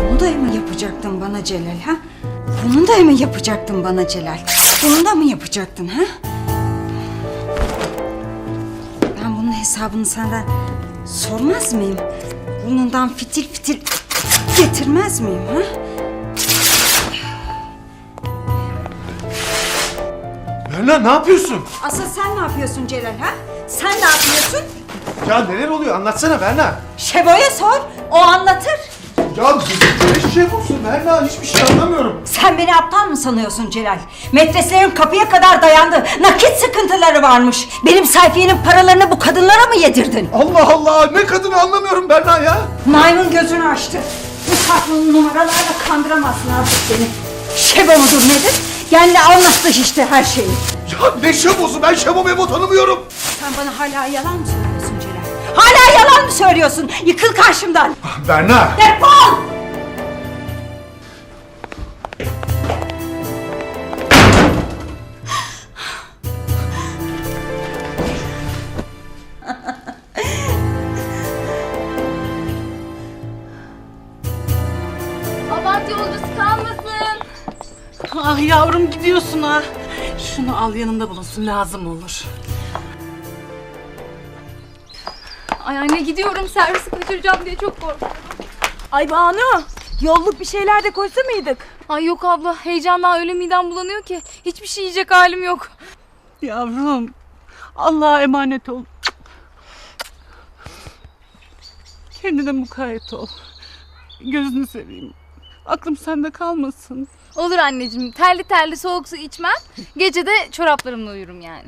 Bunu da mı yapacaktın bana Celal ha? Bunu da mı yapacaktın bana Celal? Bunu da mı yapacaktın ha? Ben bunun hesabını senden sormaz mıyım? Burnundan fitil fitil getirmez miyim ha? Berna ne yapıyorsun? Asıl sen ne yapıyorsun Celal ha? Sen ne yapıyorsun? Ya neler oluyor anlatsana Berna. Şebo'ya sor, o anlatır. Ya ne şey olsun Berna hiçbir şey anlamıyorum. Sen beni aptal mı sanıyorsun Celal? Metreslerim kapıya kadar dayandı. Nakit sıkıntıları varmış. Benim sayfiyenin paralarını bu kadınlara mı yedirdin? Allah Allah ne kadını anlamıyorum Berna ya. Maymun gözünü açtı. Bu saçma numaralarla kandıramazsın artık beni. Şebo mudur nedir? Geldi anlattı işte her şeyi. Ya ne şabosu ben şabo memo tanımıyorum. Sen bana hala yalan mı söylüyorsun Celal? Hala yalan mı söylüyorsun? Yıkıl karşımdan. Berna. Defol! Abant yolcusu kalmasın. Ah yavrum gidiyorsun ha. Şunu al yanında bulunsun lazım olur. Ay anne gidiyorum servisi kaçıracağım diye çok korkuyorum. Ay Banu, yolluk bir şeyler de koysa mıydık? Ay yok abla heyecandan öyle midem bulanıyor ki hiçbir şey yiyecek halim yok. Yavrum Allah'a emanet ol. Kendine mukayyet ol. Gözünü seveyim. Aklım sende kalmasın. Olur anneciğim terli terli soğuk su içmem. Gece de çoraplarımla uyurum yani.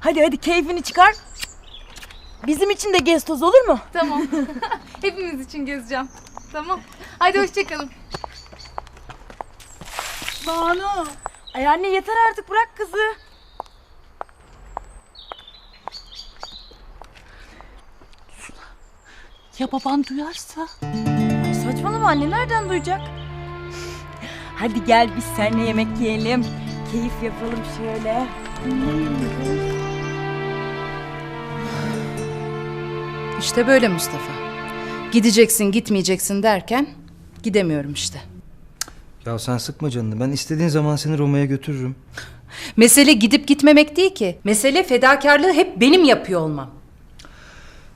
Hadi hadi keyfini çıkar. Bizim için de gez toz olur mu? Tamam. Hepimiz için gezeceğim. Tamam. Haydi hoşçakalın. Banu. Ay anne yeter artık bırak kızı. Ya baban duyarsa? Ay saçmalama anne nereden duyacak? Hadi gel biz seninle yemek yiyelim. Keyif yapalım şöyle. İşte böyle Mustafa. Gideceksin gitmeyeceksin derken gidemiyorum işte. Ya sen sıkma canını. Ben istediğin zaman seni Roma'ya götürürüm. Mesele gidip gitmemek değil ki. Mesele fedakarlığı hep benim yapıyor olmam.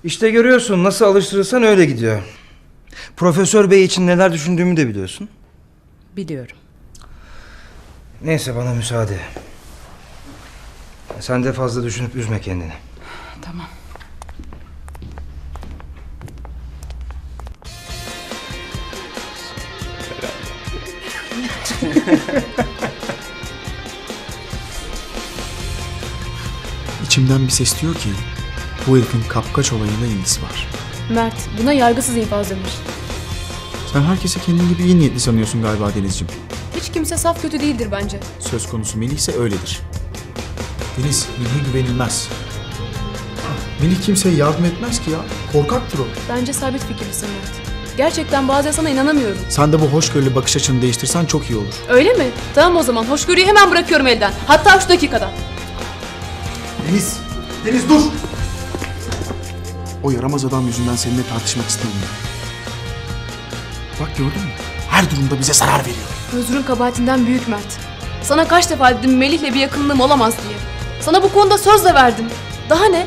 İşte görüyorsun nasıl alıştırırsan öyle gidiyor. Profesör Bey için neler düşündüğümü de biliyorsun. Biliyorum. Neyse bana müsaade. Sen de fazla düşünüp üzme kendini. Tamam. İçimden bir ses diyor ki bu herifin kapkaç olayında ilgisi var. Mert buna yargısız infaz denir. Sen herkese kendin gibi iyi niyetli sanıyorsun galiba Denizciğim. Hiç kimse saf kötü değildir bence. Söz konusu Melih ise öyledir. Deniz, Melih'e güvenilmez. Melih kimseye yardım etmez ki ya. Korkaktır o. Bence sabit fikirlisin Mert. Gerçekten bazen sana inanamıyorum. Sen de bu hoşgörülü bakış açını değiştirsen çok iyi olur. Öyle mi? Tamam o zaman hoşgörüyü hemen bırakıyorum elden. Hatta şu dakikada. Deniz! Deniz dur! O yaramaz adam yüzünden seninle tartışmak istemiyorum. Bak gördün mü? Her durumda bize zarar veriyor. Özrün kabahatinden büyük Mert. Sana kaç defa dedim Melih'le bir yakınlığım olamaz diye. Sana bu konuda söz de verdim. Daha ne?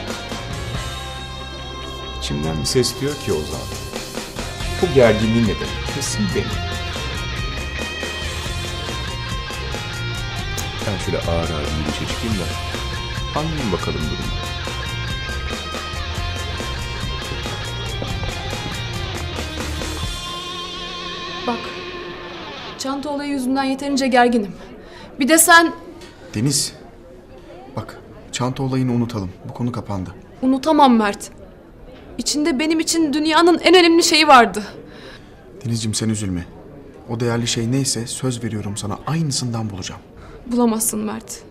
İçimden bir ses diyor ki Ozan. Bu gerginliğin nedeni kesin benim. Ben şöyle ağır ağır yürüyüşe çıkayım da anlayayım bakalım durumu. Çanta olayı yüzünden yeterince gerginim. Bir de sen Deniz, bak çanta olayını unutalım. Bu konu kapandı. unutamam Mert. İçinde benim için dünyanın en önemli şeyi vardı. Denizciğim sen üzülme. O değerli şey neyse söz veriyorum sana aynısından bulacağım. Bulamazsın Mert.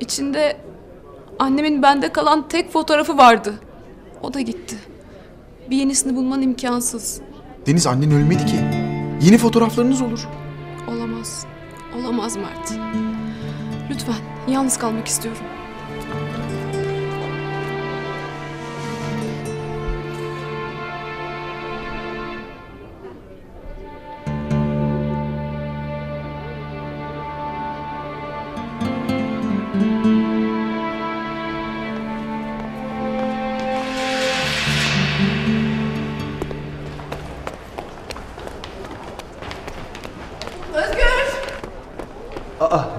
İçinde annemin bende kalan tek fotoğrafı vardı. O da gitti. Bir yenisini bulman imkansız. Deniz annen ölmedi ki. Yeni fotoğraflarınız olur. Olamaz. Olamaz Mert. Lütfen yalnız kalmak istiyorum.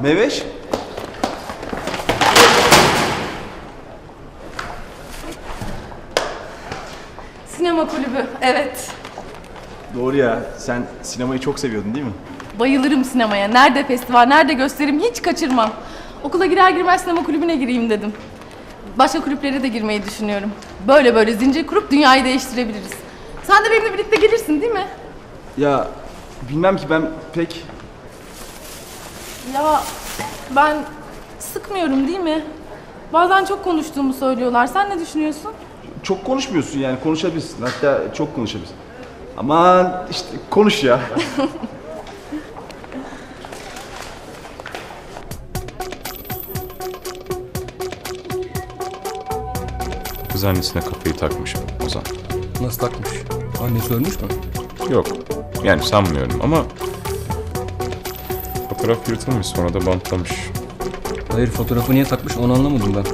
Meveş? Sinema kulübü, evet. Doğru ya. Sen sinemayı çok seviyordun değil mi? Bayılırım sinemaya. Nerede festival, nerede gösterim hiç kaçırmam. Okula girer girmez sinema kulübüne gireyim dedim. Başka kulüplere de girmeyi düşünüyorum. Böyle böyle zincir kurup dünyayı değiştirebiliriz. Sen de benimle birlikte gelirsin değil mi? Ya bilmem ki ben pek... Ya ben sıkmıyorum değil mi? Bazen çok konuştuğumu söylüyorlar. Sen ne düşünüyorsun? Çok konuşmuyorsun yani konuşabilirsin. Hatta çok konuşabilirsin. Aman işte konuş ya. Kız annesine kafayı takmış Ozan. Nasıl takmış? Annesi ölmüş mü? Yok. Yani sanmıyorum ama... Fotoğraf yırtılmış sonra da bantlamış. Hayır fotoğrafı niye takmış onu anlamadım ben.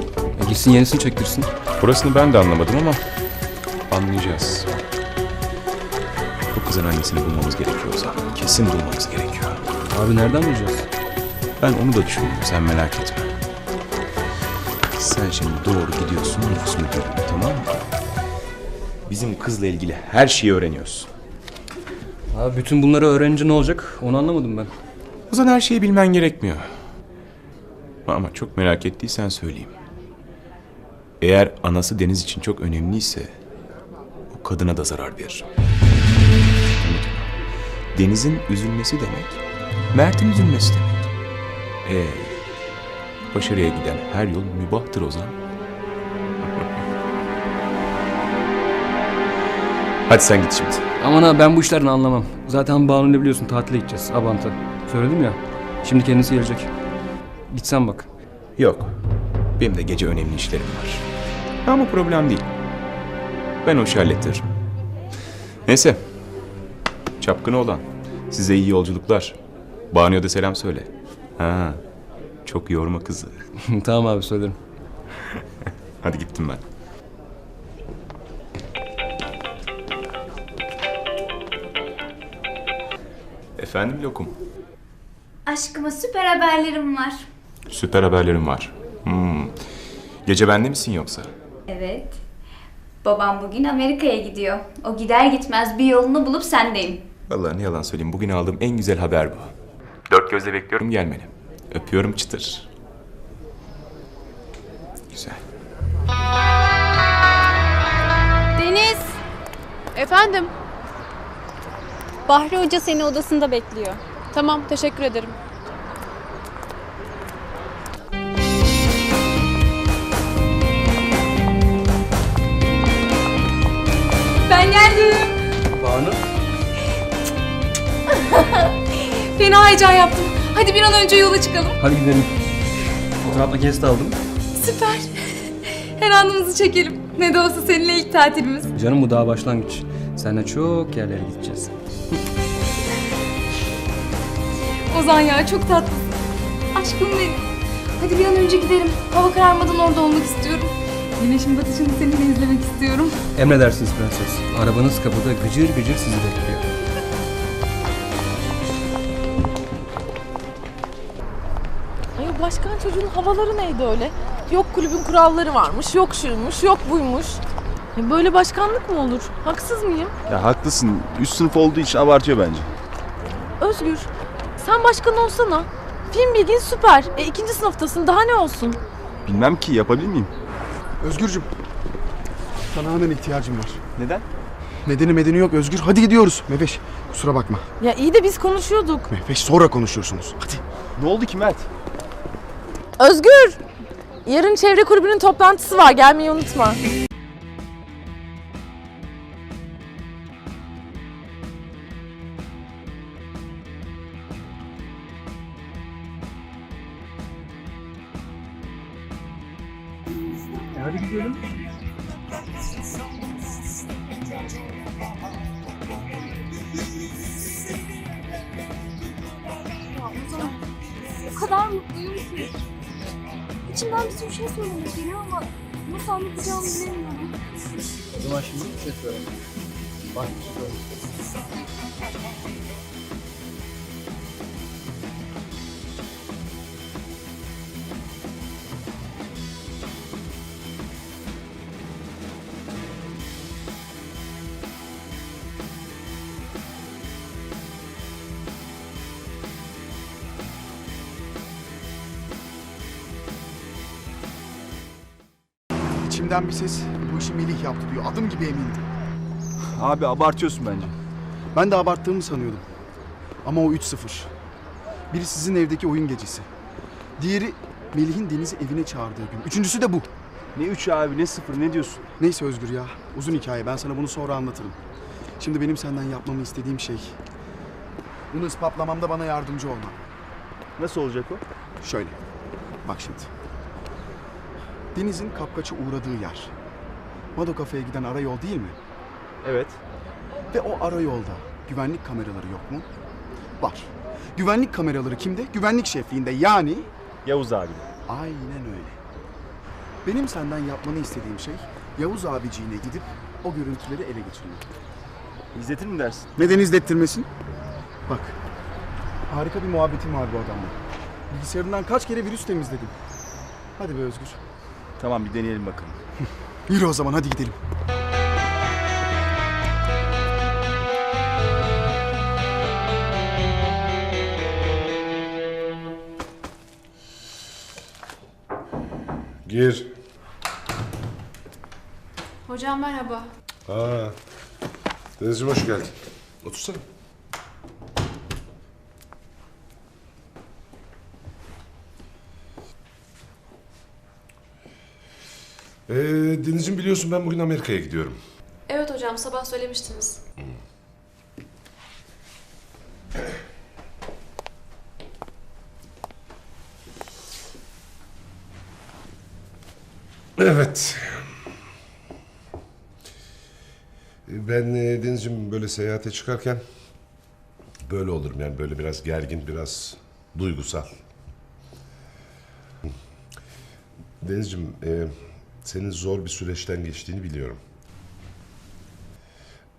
E gitsin yenisini çektirsin. Burasını ben de anlamadım ama anlayacağız. Bu kızın annesini bulmamız gerekiyor Ozan. Kesin bulmamız gerekiyor. Abi nereden bulacağız? Ben onu da düşündüm sen merak etme. Sen şimdi doğru gidiyorsun nüfus müdürlüğüne tamam mı? Bizim kızla ilgili her şeyi öğreniyorsun. Abi bütün bunları öğrenince ne olacak onu anlamadım ben. Ozan her şeyi bilmen gerekmiyor. Ama çok merak ettiysen söyleyeyim. Eğer anası Deniz için çok önemliyse o kadına da zarar verir. Deniz'in üzülmesi demek, Mert'in üzülmesi demek. Ee, başarıya giden her yol mübahtır Ozan. Hadi sen git şimdi. Aman abi ben bu işlerden anlamam. Zaten Banu ile biliyorsun tatile gideceğiz Abant'a. Söyledim ya. Şimdi kendisi gelecek. Gitsen bak. Yok. Benim de gece önemli işlerim var. Ama problem değil. Ben o işi hallettiririm. Neyse. Çapkın olan. Size iyi yolculuklar. Banu'ya da selam söyle. Ha. Çok yorma kızı. tamam abi söylerim. Hadi gittim ben. Efendim Lokum. Aşkıma süper haberlerim var. Süper haberlerim var. Hmm. Gece bende misin yoksa? Evet. Babam bugün Amerika'ya gidiyor. O gider gitmez bir yolunu bulup sendeyim. Vallahi ne yalan söyleyeyim bugün aldığım en güzel haber bu. Dört gözle bekliyorum gelmeni. Öpüyorum çıtır. Güzel. Deniz! Efendim? Bahri Hoca seni odasında bekliyor. Tamam, teşekkür ederim. Ben geldim. Banu? Fena heyecan yaptım. Hadi bir an önce yola çıkalım. Hadi gidelim. Fotoğraf makinesi de aldım. Süper. Her anımızı çekelim. Ne de olsa seninle ilk tatilimiz. Canım bu daha başlangıç. Seninle çok yerlere gideceğiz. Ozan ya çok tatlısın. Aşkım benim. Hadi bir an önce gidelim. Hava kararmadan orada olmak istiyorum. Güneşin batışını seninle izlemek istiyorum. Emredersiniz prenses. Arabanız kapıda gıcır gıcır sizi bekliyor. Ay o başkan çocuğun havaları neydi öyle? Yok kulübün kuralları varmış, yok şuymuş, yok buymuş. Ya böyle başkanlık mı olur? Haksız mıyım? Ya haklısın. Üst sınıf olduğu için abartıyor bence. Özgür, sen başkan olsana. Film bilgin süper. E ikinci sınıftasın, daha ne olsun? Bilmem ki yapabilir miyim? Özgürcüm. Sana hemen ihtiyacım var. Neden? Nedeni medeni yok Özgür. Hadi gidiyoruz. Meveş kusura bakma. Ya iyi de biz konuşuyorduk. Meveş sonra konuşursunuz. Hadi. Ne oldu ki Mert? Özgür! Yarın çevre kulübünün toplantısı var, gelmeyi unutma. İçimden bir sürü şey söylemek geliyor ama nasıl anlatacağımı bilemiyorum. O zaman şimdi ses verelim. Bak İçimden bir ses bu işi Melih yaptı diyor. Adım gibi emindim. Abi abartıyorsun bence. Ben de abarttığımı sanıyordum. Ama o 3-0. Biri sizin evdeki oyun gecesi. Diğeri Melih'in Deniz'i evine çağırdığı gün. Üçüncüsü de bu. Ne üç abi ne sıfır ne diyorsun? Neyse Özgür ya. Uzun hikaye. Ben sana bunu sonra anlatırım. Şimdi benim senden yapmamı istediğim şey... Bunu ispatlamamda bana yardımcı olman. Nasıl olacak o? Şöyle. Bak şimdi. Deniz'in kapkaça uğradığı yer. Mado kafeye giden ara yol değil mi? Evet. Ve o ara yolda güvenlik kameraları yok mu? Var. Güvenlik kameraları kimde? Güvenlik şefliğinde yani... Yavuz abi. Aynen öyle. Benim senden yapmanı istediğim şey Yavuz abiciğine gidip o görüntüleri ele geçirmek. İzletir mi dersin? Neden izlettirmesin? Bak. Harika bir muhabbetim var bu adamla. Bilgisayarından kaç kere virüs temizledim. Hadi be Özgür. Tamam bir deneyelim bakalım. Yürü o zaman hadi gidelim. Gir. Hocam merhaba. Aa. Denizciğim hoş geldin. Otursana. Ee, Denizciğim biliyorsun ben bugün Amerika'ya gidiyorum. Evet hocam sabah söylemiştiniz. Evet. Ben e, Denizciğim böyle seyahate çıkarken böyle olurum yani böyle biraz gergin, biraz duygusal. Denizciğim, e, senin zor bir süreçten geçtiğini biliyorum.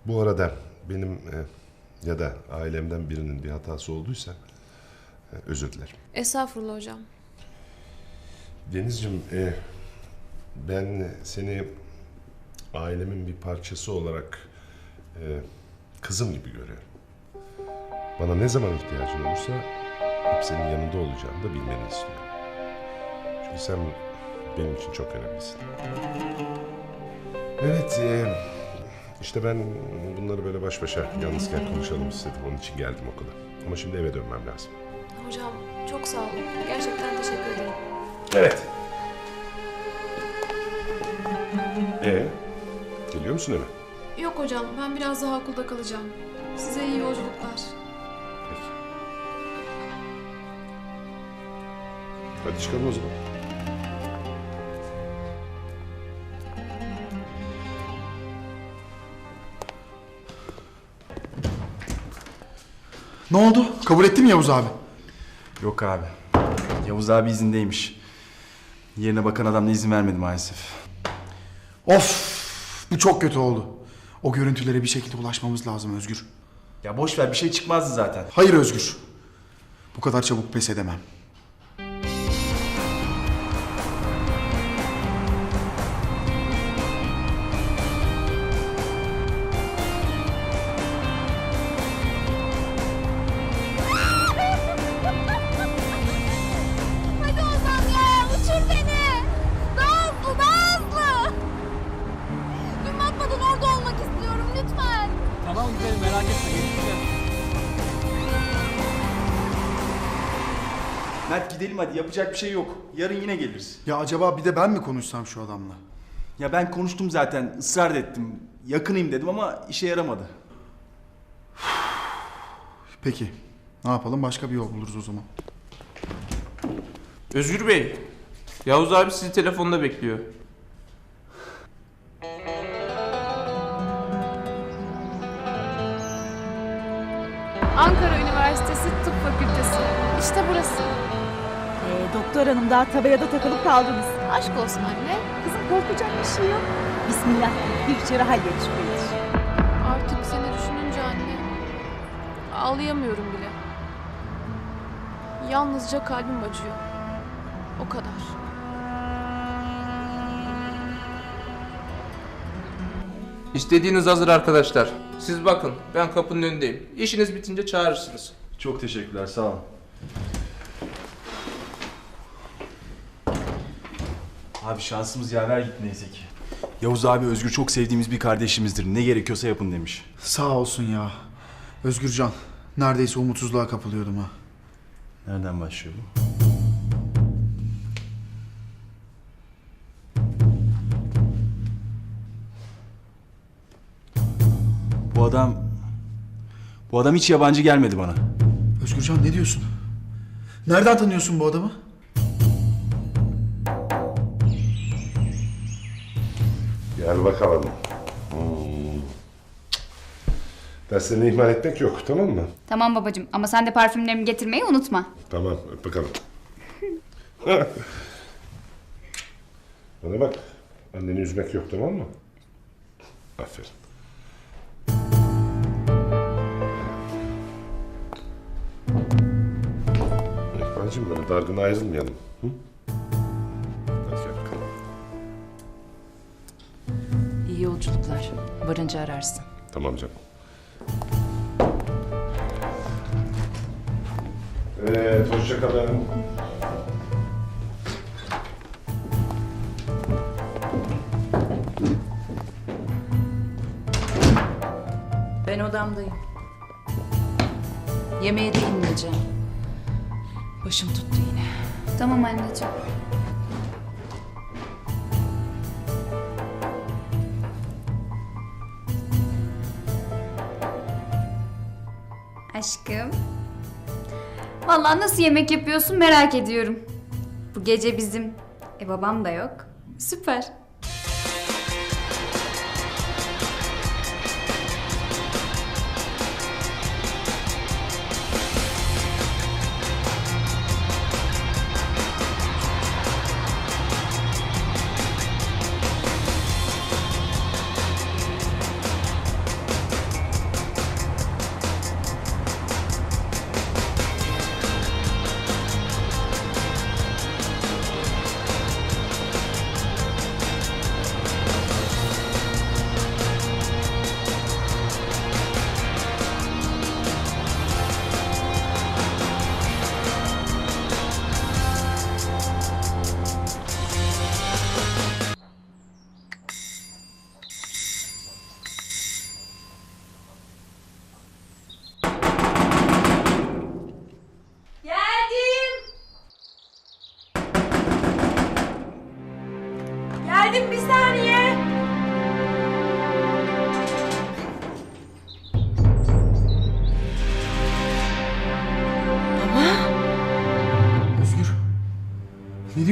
Bu arada benim e, ya da ailemden birinin bir hatası olduysa e, özür dilerim. Estağfurullah hocam. Denizciğim, e, ben seni ailemin bir parçası olarak e, kızım gibi görüyorum. Bana ne zaman ihtiyacın olursa hep senin yanında olacağımı da bilmeni istiyorum. Çünkü sen benim için çok önemlisin. Evet, e, işte ben bunları böyle baş başa yalnızken konuşalım istedim. Onun için geldim okula. Ama şimdi eve dönmem lazım. Hocam çok sağ olun. Gerçekten teşekkür ederim. Evet. Ee, geliyor musun eve? Yok hocam ben biraz daha okulda kalacağım. Size iyi yolculuklar. Peki. Hadi çıkalım o zaman. Ne oldu? Kabul etti mi Yavuz abi? Yok abi. Yavuz abi izindeymiş. Yerine bakan adam da izin vermedi maalesef. Of! Bu çok kötü oldu. O görüntülere bir şekilde ulaşmamız lazım Özgür. Ya boş ver bir şey çıkmazdı zaten. Hayır Özgür. Bu kadar çabuk pes edemem. Yapacak bir şey yok. Yarın yine geliriz. Ya acaba bir de ben mi konuşsam şu adamla? Ya ben konuştum zaten ısrar ettim. Yakınayım dedim ama işe yaramadı. Peki. Ne yapalım? Başka bir yol buluruz o zaman. Özgür Bey, Yavuz abi sizi telefonda bekliyor. Ankara Üniversitesi Tıp Fakültesi. İşte burası. Doktor hanım daha tabelada takılıp kaldınız. Aşk olsun anne. Kızım korkacak bir şey yok. Bismillah. Bir içeri halledin şu işi. Artık seni düşününce anne ağlayamıyorum bile. Yalnızca kalbim acıyor. O kadar. İstediğiniz hazır arkadaşlar. Siz bakın, ben kapının önündeyim. İşiniz bitince çağırırsınız. Çok teşekkürler sağ olun. Abi şansımız yaver gitti neyse ki. Yavuz abi Özgür çok sevdiğimiz bir kardeşimizdir. Ne gerekiyorsa yapın demiş. Sağ olsun ya. Özgürcan. Neredeyse umutsuzluğa kapılıyordum ha. Nereden başlıyor bu? Bu adam... Bu adam hiç yabancı gelmedi bana. Özgürcan ne diyorsun? Nereden tanıyorsun bu adamı? Gel bakalım. Hmm. Derslerini ihmal etmek yok tamam mı? Tamam babacığım ama sen de parfümlerimi getirmeyi unutma. Tamam öp bakalım. Bana bak. Anneni üzmek yok tamam mı? Aferin. İkbal'cim böyle dargın ayrılmayalım. Hı? Yolculuklar. Varınca ararsın. Tamam canım. Evet, hoşçakalın. Ben odamdayım. Yemeğe de inmeyeceğim. Başım tuttu yine. Tamam anneciğim. Aşkım. Vallahi nasıl yemek yapıyorsun merak ediyorum. Bu gece bizim. E babam da yok. Süper.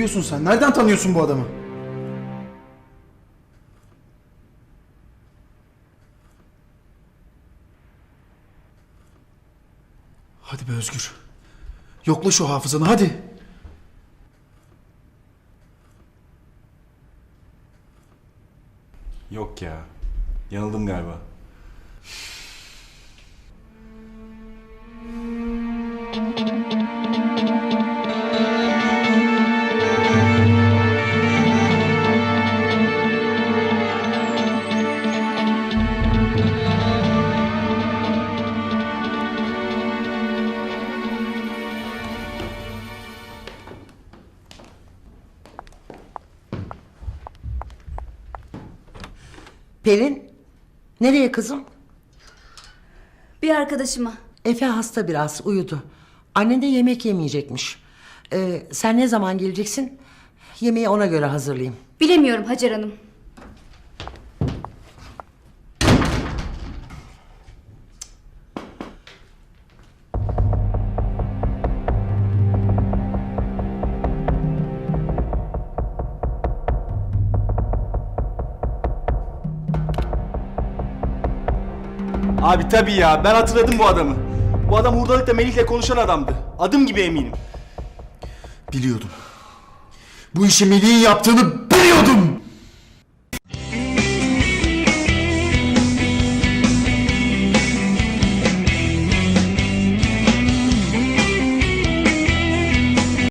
Diyorsun sen? Nereden tanıyorsun bu adamı? Hadi be Özgür. Yokla şu hafızanı hadi. Yok ya. Yanıldım galiba. Nereye kızım? Bir arkadaşıma. Efe hasta biraz, uyudu. Annen de yemek yemeyecekmiş. Ee, sen ne zaman geleceksin? Yemeği ona göre hazırlayayım. Bilemiyorum Hacer Hanım. Abi tabii ya ben hatırladım bu adamı. Bu adam hurdalıkta Melih'le konuşan adamdı. Adım gibi eminim. Biliyordum. Bu işi Melih'in yaptığını biliyordum.